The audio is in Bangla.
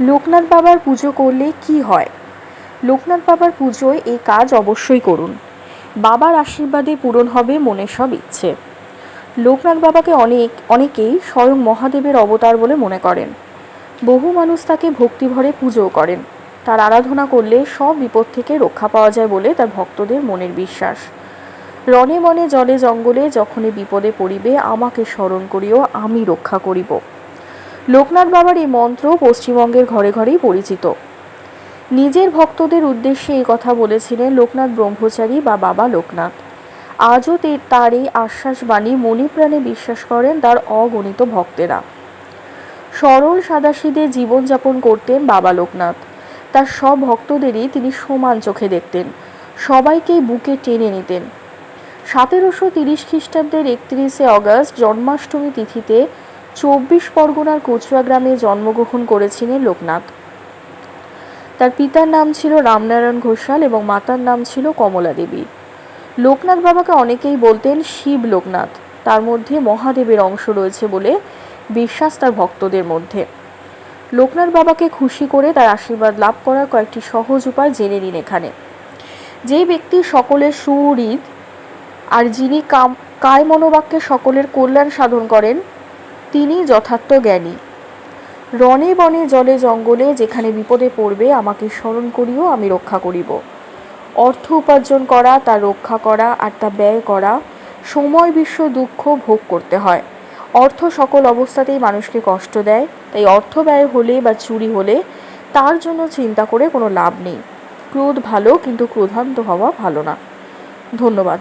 লোকনাথ বাবার পুজো করলে কি হয়? লোকনাথ বাবার পুজোয় এই কাজ অবশ্যই করুন। বাবার আশীর্বাদে পূরণ হবে মনের সব ইচ্ছে। লোকনাথ বাবাকে অনেক, অনেকেই স্বয়ং মহাদেবের অবতার বলে মনে করেন। বহু মানুষ তাকে ভক্তিভরে পুজোও করেন। তার আরাধনা করলে সব বিপদ থেকে রক্ষা পাওয়া যায় বলে তার ভক্তদের মনের বিশ্বাস। রনে মনে জলে জঙ্গলে যখনই বিপদে পড়িবে, আমাকে স্মরণ করিও, আমি রক্ষা করিব। লোকনাথ বাবার এই মন্ত্র পশ্চিমবঙ্গের ঘরে ঘরেই পরিচিত। নিজের ভক্তদের উদ্দেশ্যে এই কথা বলেছিলেন লোকনাথ ব্রহ্মচারী বা বাবা লোকনাথ। আজও তার এই আশ্বাস বাণী মণিপ্রাণে বিশ্বাস করেন তার অগণিত ভক্তেরা। সরল সাদাসিদে জীবনযাপন করতেন বাবা লোকনাথ। তার সব ভক্তদেরই তিনি সমান চোখে দেখতেন। সবাইকেই বুকে টেনে নিতেন। সতেরোশো তিরিশ খ্রিস্টাব্দের একত্রিশে অগস্ট জন্মাষ্টমী তিথিতে চব্বিশ পরগনার কচুয়া গ্রামে জন্মগ্রহণ করেছিলেন লোকনাথ। তার পিতার নাম ছিল রামনারায়ণ ঘোষাল এবং মাতার নাম ছিল কমলা দেবী। লোকনাথ বাবাকে অনেকেই বলতেন শিব লোকনাথ। তার মধ্যে মহাদেবের অংশ রয়েছে বলে বিশ্বাস তার ভক্তদের মধ্যে। লোকনাথ বাবাকে খুশি করে তার আশীর্বাদ লাভ করার কয়েকটি সহজ উপায় জেনে নিন এখানে। যে ব্যক্তি সকলের সুহৃদ আর যিনি কাম কায় মনোবাক্যে সকলের কল্যাণ সাধন করেন তিনি যথার্থ জ্ঞানী। রনে বনে জলে জঙ্গলে যেখানে বিপদে পড়বে আমাকে স্মরণ করিও, আমি রক্ষা করিব। অর্থ উপার্জন করা তা রক্ষা করা আর তা ব্যয় করা, সময়, বিশ্ব দুঃখ ভোগ করতে হয়। অর্থ সকল অবস্থাতেই মানুষকে কষ্ট দেয়, তাই অর্থ ব্যয় হলে বা চুরি হলে তার জন্য চিন্তা করে কোনো লাভ নেই। ক্রোধ ভালো, কিন্তু ক্রোধান্ত হওয়া ভালো না। ধন্যবাদ।